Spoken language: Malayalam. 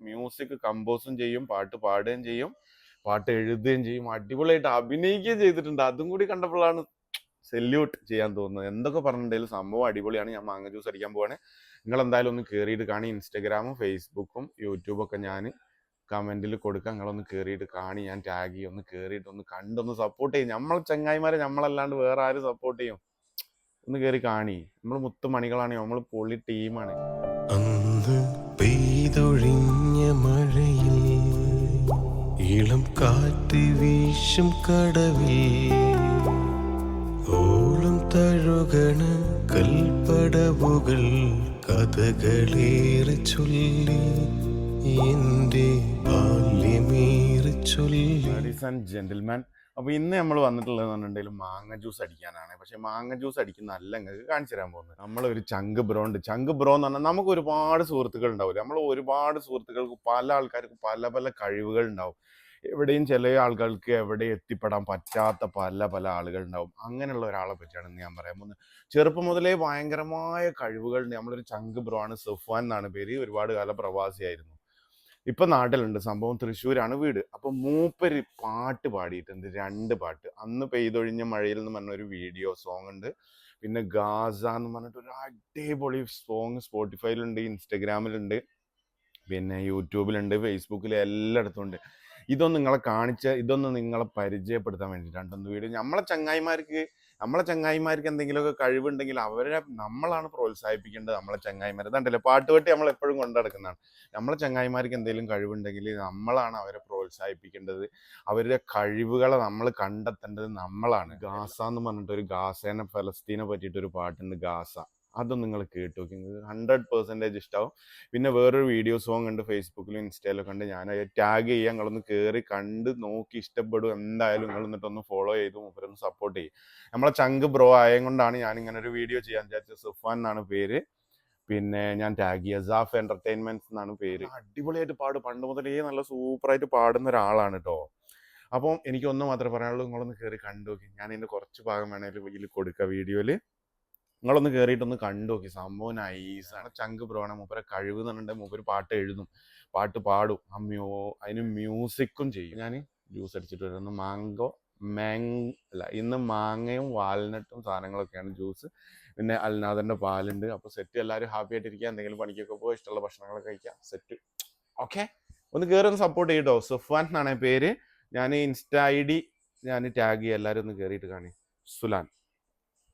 മ്യൂസിക് കമ്പോസും ചെയ്യും പാട്ട് പാടുകയും ചെയ്യും പാട്ട് എഴുതുകയും ചെയ്യും അടിപൊളിയായിട്ട് അഭിനയിക്കുകയും ചെയ്തിട്ടുണ്ട്. അതും കൂടി കണ്ടപ്പോഴാണ് സെല്യൂട്ട് ചെയ്യാൻ തോന്നുന്നത്. എന്തൊക്കെ പറഞ്ഞിട്ടുണ്ടെങ്കിലും സംഭവം അടിപൊളിയാണ്. ഞാൻ മാങ്ങ ജ്യൂസ് അടിക്കാൻ പോവാണ്. നിങ്ങൾ എന്തായാലും ഒന്ന് കയറിയിട്ട് കാണി. ഇൻസ്റ്റഗ്രാമും ഫേസ്ബുക്കും യൂട്യൂബും ഒക്കെ ഞാൻ കമന്റിൽ കൊടുക്കാം. നിങ്ങളൊന്ന് കയറിയിട്ട് കാണി. ഞാൻ ടാഗ് ചെയ്യും. ഒന്ന് കയറിയിട്ട് ഒന്ന് കണ്ടൊന്ന് സപ്പോർട്ട് ചെയ്യും. നമ്മൾ ചങ്ങായിമാരെ നമ്മളല്ലാണ്ട് വേറെ ആരും സപ്പോർട്ട് ചെയ്യും. ഒന്ന് കയറി കാണി. നമ്മൾ മുത്തുമണികളാണ്. നമ്മൾ പൊളി ടീമാണ് പെയ്തൊഴിഞ്ഞ മഴയിൽ ഇളം കാറ്റ് വീശും കടവിൽ ഓളം തഴുകണ കൽപ്പടവുകൾ കഥകളേറെ ചൊല്ലി എന്റെ ബാല്യമേറെ ചൊല്ലി ലേഡീസ് ആൻഡ് ജെന്റിൽമാൻ അപ്പോൾ ഇന്ന് നമ്മൾ വന്നിട്ടുള്ളത് പറഞ്ഞിട്ടുണ്ടെങ്കിൽ മാങ്ങ ജ്യൂസ് അടിക്കാനാണ്. പക്ഷേ മാങ്ങ ജ്യൂസ് അടിക്കുന്ന അല്ല നിങ്ങൾക്ക് കാണിച്ചു തരാൻ പോകുന്നത്. നമ്മളൊരു ചങ്ക് ബ്രോ ഉണ്ട്. ചങ്ക് ബ്രോ എന്ന് പറഞ്ഞാൽ നമുക്ക് ഒരുപാട് സുഹൃത്തുക്കൾ ഉണ്ടാവില്ല നമ്മൾ ഒരുപാട് സുഹൃത്തുക്കൾക്ക് പല ആൾക്കാർക്ക് പല പല കഴിവുകൾ ഉണ്ടാവും. എവിടെയും ചില ആളുകൾക്ക് എവിടെ എത്തിപ്പെടാൻ പറ്റാത്ത പല പല ആളുകൾ ഉണ്ടാവും. അങ്ങനെയുള്ള ഒരാളെ പറ്റിയാണ് ഞാൻ പറയാൻ പോകുന്നത്. ചെറുപ്പം മുതലേ ഭയങ്കരമായ കഴിവുകളുണ്ട് നമ്മളൊരു ചങ്ക് ബ്രോ ആണ്. സഫ്വാൻ എന്നാണ് പേര്. ഒരുപാട് കാലം പ്രവാസിയായിരുന്നു. ഇപ്പൊ നാട്ടിലുണ്ട്. സംഭവം തൃശ്ശൂരാണ് വീട്. അപ്പൊ മൂപ്പര് പാട്ട് പാടിയിട്ടുണ്ട്. രണ്ട് പാട്ട്. അന്ന് പെയ്തൊഴിഞ്ഞ മഴയിൽ എന്ന് പറഞ്ഞ ഒരു വീഡിയോ സോങ് ഉണ്ട് പിന്നെ ഗാസ എന്ന് പറഞ്ഞിട്ട് ഒരു അടിപൊളി സോങ് സ്പോട്ടിഫൈയിലുണ്ട് ഇൻസ്റ്റഗ്രാമിലുണ്ട് പിന്നെ യൂട്യൂബിലുണ്ട് ഫേസ്ബുക്കിൽ എല്ലായിടത്തും ഉണ്ട് ഇതൊന്നും നിങ്ങളെ കാണിച്ച ഇതൊന്ന് നിങ്ങളെ പരിചയപ്പെടുത്താൻ വേണ്ടിയിട്ടാണ്. വീഡിയോ. നമ്മളെ ചങ്ങായിമാർക്ക് നമ്മളെ ചങ്ങായിമാർക്ക് എന്തെങ്കിലുമൊക്കെ കഴിവുണ്ടെങ്കിൽ അവരെ നമ്മളാണ് പ്രോത്സാഹിപ്പിക്കേണ്ടത് നമ്മളെ ചങ്ങായിമാർ. ഇതുണ്ടല്ലോ പാട്ടുപെട്ടി നമ്മൾ എപ്പോഴും കൊണ്ടു നടക്കുന്നതാണ് നമ്മളെ ചങ്ങായിമാർക്ക് എന്തെങ്കിലും കഴിവുണ്ടെങ്കിൽ നമ്മളാണ് അവരെ പ്രോത്സാഹിപ്പിക്കേണ്ടത്. അവരുടെ കഴിവുകളെ നമ്മൾ കണ്ടെത്തേണ്ടത് നമ്മളാണ്. ഗാസ എന്ന് പറഞ്ഞിട്ട് ഒരു ഗാസേനെ ഫലസ്തീനെ പറ്റിയിട്ടൊരു പാട്ടുണ്ട് ഗാസ. അതും നിങ്ങൾ കേട്ടു. നോക്കി ഹൺഡ്രഡ് പെർസെന്റേജ് ഇഷ്ടമാവും പിന്നെ വേറൊരു വീഡിയോ സോങ് ഉണ്ട് ഫേസ്ബുക്കിലും ഇൻസ്റ്റയിലും കണ്ട് ഞാൻ ടാഗ് ചെയ്യാം. നിങ്ങളൊന്ന് കയറി കണ്ട് നോക്കി ഇഷ്ടപ്പെടും. എന്തായാലും നിങ്ങൾ എന്നിട്ടൊന്ന് ഫോളോ ചെയ്തു മൂപ്പരൊന്ന് സപ്പോർട്ട് ചെയ്യും. നമ്മളെ ചങ്ക് ബ്രോ ആയത് കൊണ്ടാണ് ഞാൻ ഇങ്ങനെ ഒരു വീഡിയോ ചെയ്യാൻ വിചാരിച്ചത്. സുഫാൻ എന്നാണ് പേര്. പിന്നെ ഞാൻ ടാഗ് ചെയ്യുക സാഫ് എന്റർടൈൻമെന്റ്സ് എന്നാണ് പേര്. അടിപൊളിയായിട്ട് പാടും. പണ്ട് മുതലേ നല്ല സൂപ്പറായിട്ട് പാടുന്ന ഒരാളാണ് കേട്ടോ അപ്പം എനിക്ക് ഒന്ന് മാത്രമേ പറയാനുള്ളൂ. നിങ്ങളൊന്ന് കയറി കണ്ടു നോക്കി. ഞാൻ ഇതിന്റെ കുറച്ച് ഭാഗം വേണമെങ്കിൽ ഇതിൽ കൊടുക്കുക വീഡിയോയിൽ നിങ്ങളൊന്ന് കയറിയിട്ടൊന്ന് കണ്ടു നോക്കി സംഭവം നൈസാണ് ചങ്ക് പ്രവണ മൂപ്പരെ കഴിവ് എന്ന് പറഞ്ഞിട്ടുണ്ടെങ്കിൽ മൂപ്പര് പാട്ട് എഴുതും. പാട്ട് പാടും. ആ മ്യൂ അതിന് മ്യൂസിക്കും ചെയ്യും. ഞാൻ ജ്യൂസ് അടിച്ചിട്ട് വരുന്നു മാങ്കോ മാങ് അല്ല ഇന്ന് മാങ്ങയും വാൽനട്ടും സാധനങ്ങളൊക്കെയാണ് ജ്യൂസ് പിന്നെ അൽനാഥന്റെ പാലുണ്ട്. അപ്പോൾ സെറ്റ് എല്ലാവരും ഹാപ്പി ആയിട്ടിരിക്കുക എന്തെങ്കിലും പണിക്കൊക്കെ പോകുക ഇഷ്ടമുള്ള ഭക്ഷണങ്ങളൊക്കെ കഴിക്കുക സെറ്റ് ഓക്കെ ഒന്ന് കയറി ഒന്ന് സപ്പോർട്ട് ചെയ്യട്ടോ സുഫാൻ എന്നാണ് പേര്. ഞാൻ ഇൻസ്റ്റ ഐ ഡി ഞാൻ ടാഗ് ചെയ്യുക എല്ലാവരും ഒന്ന് കയറിയിട്ട് കാണി. സുലാൻ.